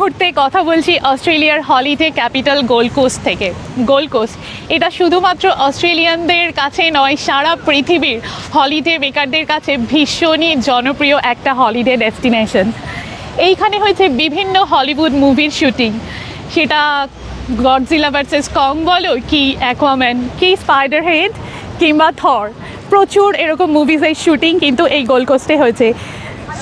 মুহূর্তে কথা বলছি অস্ট্রেলিয়ার হলিডে ক্যাপিটাল গোল্ড কোস্ট থেকে। গোল্ড কোস্ট, এটা শুধুমাত্র অস্ট্রেলিয়ানদের কাছে নয়, সারা পৃথিবীর হলিডে মেকারদের কাছে ভীষণই জনপ্রিয় একটা হলিডে ডেস্টিনেশন। এইখানে হয়েছে বিভিন্ন হলিউড মুভির শুটিং। সেটা গডজিলা ভার্সেস কং বলো কি অ্যাকোয়াম্যান, কি স্পাইডার হেড কিংবা থর। প্রচুর এরকম মুভিজের শুটিং কিন্তু এই গোল্ড কোস্টে হয়েছে।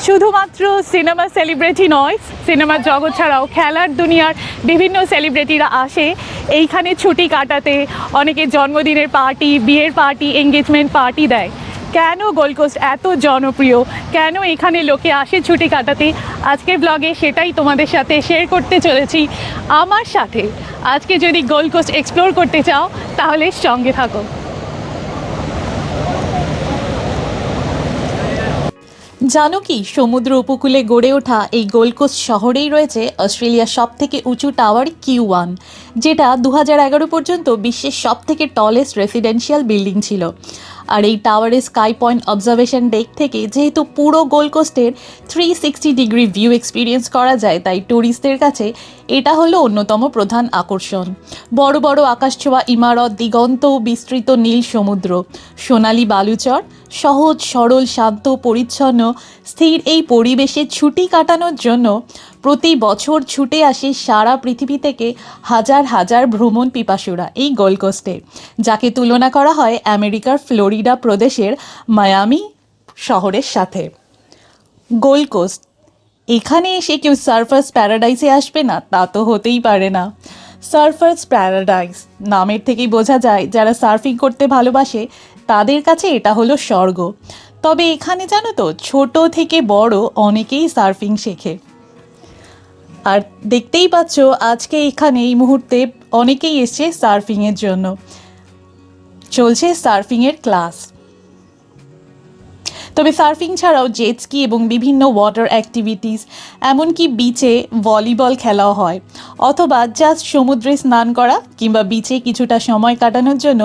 শুধুমাত্র সিনেমা সেলিব্রিটি নয় সিনেমার জগৎ ছাড়াও খেলার দুনিয়ার বিভিন্ন সেলিব্রিটিরা আসে। এইখানে ছুটি কাটাতে অনেকে জন্মদিনের পার্টি, বিয়ের পার্টি, এঙ্গেজমেন্ট পার্টি দেয়। কেন গোল্ড কোস্ট এত জনপ্রিয়? কেন এখানে লোকে আসে ছুটি কাটাতে? আজকের ব্লগে সেটাই তোমাদের সাথে শেয়ার করতে চলেছি। আমার সাথে আজকে যদি গোল্ড কোস্ট এক্সপ্লোর করতে চাও, তাহলে সঙ্গে থাকো। জানো কি, সমুদ্র উপকূলে গড়ে ওঠা এই গোলকোস্ট শহরেই রয়েছে অস্ট্রেলিয়ার সব থেকে উঁচু টাওয়ার কিউ ওয়ান যেটা দু পর্যন্ত বিশ্বের সব থেকে টলেস্ট রেসিডেন্সিয়াল বিল্ডিং ছিল। আর এই টাওয়ারের স্কাই পয়েন্ট অবজারভেশন ডেক থেকে যেহেতু পুরো গোলকোস্টের three sixty degree view experience করা যায়, তাই ট্যুরিস্টদের কাছে এটা হলো অন্যতম প্রধান আকর্ষণ। বড় বড় আকাশছোঁয়া ইমারত, দিগন্ত বিস্তৃত নীল সমুদ্র, সোনালি বালুচর সহজ, সরল, শান্ত, পরিচ্ছন্ন, স্থির এই পরিবেশে ছুটি কাটানোর জন্য প্রতি বছর ছুটে আসে সারা পৃথিবী থেকে হাজার হাজার ভ্রমণ পিপাসুরা এই গোলকোস্টে যাকে তুলনা করা হয় আমেরিকার ফ্লোরিডা প্রদেশের মায়ামি শহরের সাথে। গোল্ড কোস্ট, এখানে এসে কেউ সার্ফার্স প্যারাডাইসে আসবে না, তা তো হতেই পারে না। সার্ফার্স প্যারাডাইস, নামের থেকেই বোঝা যায় যারা সার্ফিং করতে ভালোবাসে তাদের কাছে এটা হলো স্বর্গ। তবে এখানে জানো তো, ছোট থেকে বড় অনেকেই সার্ফিং শেখে। আর দেখতেই পাচ্ছ, আজকে এখানে এই মুহূর্তে অনেকেই এসছে সার্ফিংয়ের জন্য। চলছে সার্ফিংয়ের ক্লাস। তবে সার্ফিং ছাড়াও জেট স্কি এবং বিভিন্ন ওয়াটার অ্যাক্টিভিটিস এমনকি বিচে ভলিবল খেলাও হয়। অথবা জাস্ট সমুদ্রে স্নান করা কিংবা বিচে কিছুটা সময় কাটানোর জন্য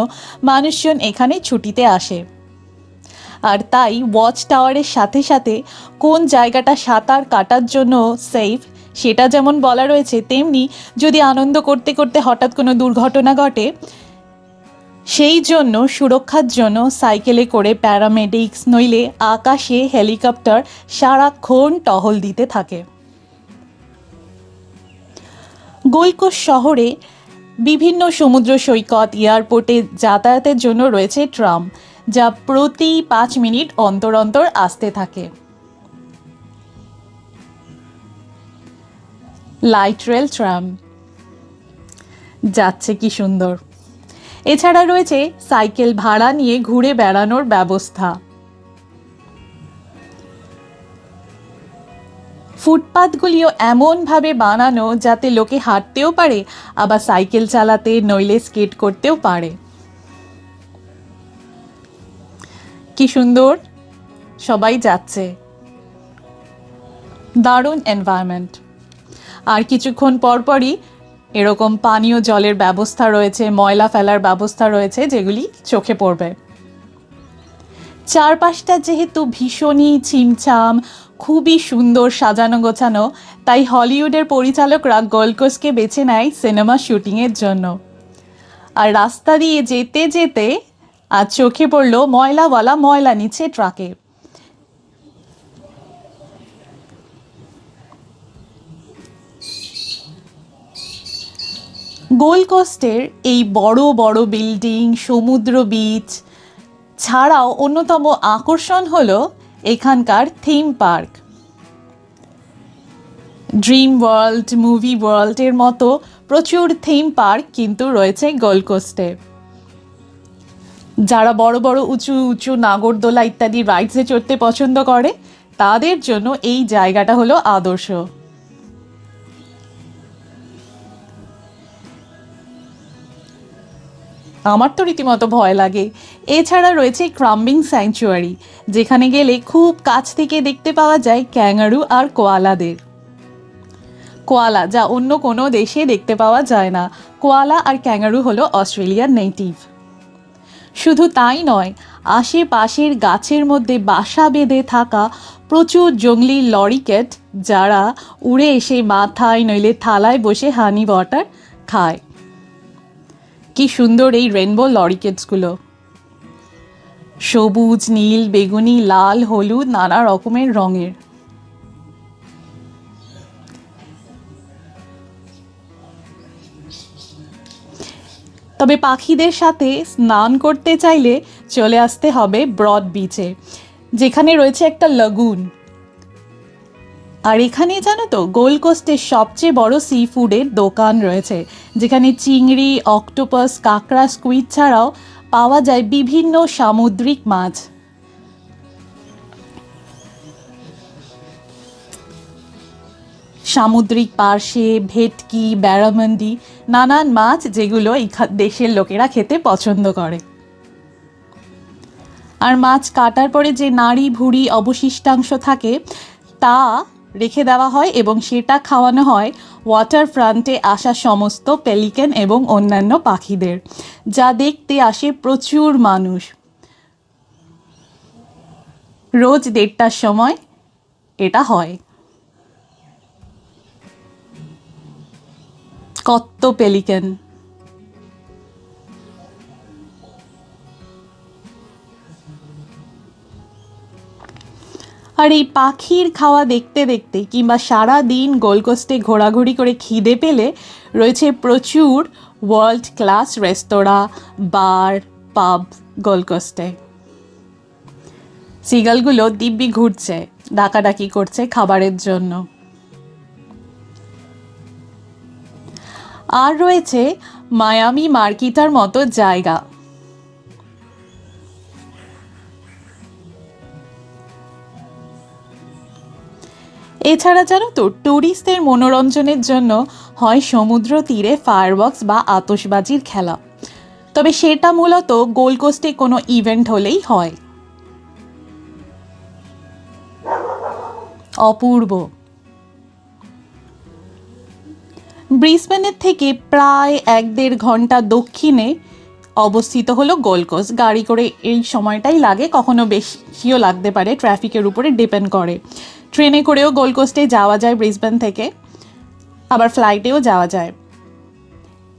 মানুষজন এখানে ছুটিতে আসে। আর তাই ওয়াচ টাওয়ারের সাথে সাথে কোন জায়গাটা সাঁতার কাটার জন্য সেফ সেটা যেমন বলা রয়েছে, তেমনি যদি আনন্দ করতে করতে হঠাৎ কোনো দুর্ঘটনা ঘটে সেই জন্য সুরক্ষার জন্য সাইকেলে করে প্যারামেডিক্স নইলে আকাশে হেলিকপ্টার সারাক্ষণ টহল দিতে থাকে। গোলকোষ শহরে বিভিন্ন সমুদ্র সৈকত, এয়ারপোর্টে যাতায়াতের জন্য রয়েছে ট্রাম, যা প্রতি পাঁচ মিনিট অন্তর অন্তর আসতে থাকে। Light rail tram. যাচ্ছে কি সুন্দর। এছাড়া রয়েছে সাইকেল ভাড়া নিয়ে ঘুরে বেড়ানোর ব্যবস্থা। ফুটপাথগুলিও এমনভাবে বানানো যাতে লোকে হাঁটতেও পারে, আবার সাইকেল চালাতে নইলে স্কেট করতেও পারে। কি সুন্দর, সবাই যাচ্ছে। দারুণ এনভায়রনমেন্ট আর কিছুক্ষণ পরপরই এরকম পানীয় জলের ব্যবস্থা রয়েছে, ময়লা ফেলার ব্যবস্থা রয়েছে, যেগুলি চোখে পড়বে। চারপাশটা যেহেতু ভীষণই ছিমছাম, খুবই সুন্দর সাজানো গোছানো, তাই হলিউডের পরিচালকরা গোলকোসকে বেছে নেয় সিনেমা শুটিংয়ের জন্য। আর রাস্তা দিয়ে যেতে যেতে আজ চোখে পড়ল ময়লাওয়ালা ময়লা নিচ্ছে ট্রাকে গোল্ড কোস্টের এই বড় বড় বিল্ডিং, সমুদ্র বিচ ছাড়াও অন্যতম আকর্ষণ হল এখানকার theme park. Dream World, movie ওয়ার্ল্ডের মতো প্রচুর থিম পার্ক কিন্তু রয়েছে গোল্ড যারা বড় বড়, উঁচু উঁচু নাগরদোলা ইত্যাদি রাইডসে চড়তে পছন্দ করে, তাদের জন্য এই জায়গাটা হলো আদর্শ। আমার তো রীতিমতো ভয় লাগে। এছাড়া রয়েছে ক্রাম্বিং স্যাংচুয়ারি, যেখানে গেলে খুব কাছ থেকে দেখতে পাওয়া যায় ক্যাঙ্গারু আর কোয়ালাদের। কোয়ালা, যা অন্য কোনো দেশে দেখতে পাওয়া যায় না। কোয়ালা আর ক্যাঙ্গারু হলো অস্ট্রেলিয়ার নেটিভ। শুধু তাই নয়, আশেপাশের গাছের মধ্যে বাসা বেঁধে থাকা প্রচুর জঙ্গলি লরিকেট, যারা উড়ে এসে মাথায় নইলে থালায় বসে হানি ওয়াটার খায়। কি সুন্দর এই রেনবো লরিকেটসগুলো সবুজ, নীল, বেগুনি, লাল, হলুদ, নানা রকমের রঙের। তবে পাখিদের সাথে স্নান করতে চাইলে চলে আসতে হবে ব্রড বিচে, যেখানে রয়েছে একটা লাগুন আর এখানে জানো তো গোল্ড কোস্টের সবচেয়ে বড় সি ফুডের দোকান রয়েছে। যেখানে চিংড়ি অক্টোপাস কাঁকড়া স্কুইড ছাড়াও পাওয়া যায় বিভিন্ন সামুদ্রিক মাছ। সামুদ্রিক পার্শে, ভেটকি, ব্যারামন্ডি, নানান মাছ যেগুলো এই দেশের লোকেরা খেতে পছন্দ করে। আর মাছ কাটার পরে যে নাড়ি ভুড়ি অবশিষ্টাংশ থাকে, তা রেখে দেওয়া হয় এবং সেটা খাওয়ানো হয় ওয়াটার ফ্রন্টে আসা সমস্ত পেলিকেন এবং অন্যান্য পাখিদের, যা দেখতে আসে প্রচুর মানুষ। রোজ দেড়টার সময় এটা হয়। কত পেলিকেন। আর এই পাখির খাওয়া দেখতে দেখতে কিংবা সারা দিন গোলকোস্টে ঘোরাঘুরি করে খিদে পেলে রয়েছে প্রচুর ওয়ার্ল্ড ক্লাস রেস্তোরাঁ বার পাব গোলকোস্টে। সিগালগুলো দিব্যি ঘুরছে, ডাকাডাকি করছে খাবারের জন্য। আর রয়েছে মায়ামি মার্কিটার মতো জায়গা এছাড়া জানো তো ট্যুরিস্টদের মনোরঞ্জনের জন্য হয় সমুদ্র তীরে ফায়ারবক্স বা আতশবাজির খেলা। তবে সেটা মূলত গোল্ড কোস্টে কোনো ইভেন্ট হলেই হয়। অপূর্ব। ব্রিসবেনের থেকে প্রায় এক দেড় ঘণ্টা দক্ষিণে অবস্থিত হলো গোলকোস গাড়ি করে এই সময়টাই লাগে, কখনো বেশিও লাগতে পারে ট্রাফিকের উপরে ডিপেন্ড করে। ট্রেনে করেও গোলকোস্টে যাওয়া যায় ব্রিসবেন থেকে, আবার ফ্লাইটেও যাওয়া যায়।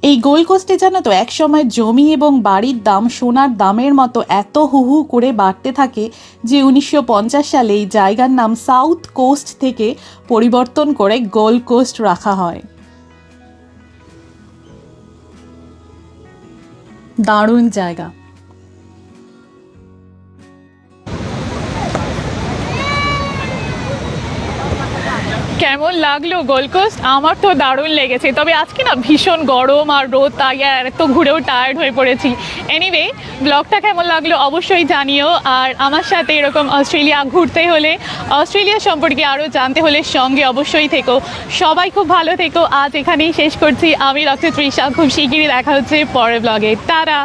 এই গোল্ড কোস্টে জানো তো, একসময় জমি এবং বাড়ির দাম, সোনার দামের মতো এত হু হু করে বাড়তে থাকে যে উনিশশো পঞ্চাশ সালে এই জায়গার নাম সাউথ কোস্ট থেকে পরিবর্তন করে গোল্ড কোস্ট রাখা হয়। দারুণ জায়গা। কেমন লাগল গোলকোস্ট আমার তো দারুণ লেগেছে। তবে আজকে না ভীষণ গরম আর রোদ, তাই আর এত ঘুরেও টায়ার্ড হয়ে পড়েছি। এনিওয়ে ব্লগটা কেমন লাগল অবশ্যই জানিও। আর আমার সাথে এরকম অস্ট্রেলিয়া ঘুরতে হলে, অস্ট্রেলিয়া সম্পর্কে আরও জানতে হলে সঙ্গে অবশ্যই থেকো। সবাই খুব ভালো থেকো। আজ এখানেই শেষ করছি। আমি ডক্টর তৃষা খুব শিগগিরই দেখা হচ্ছে পরের ব্লগে তারা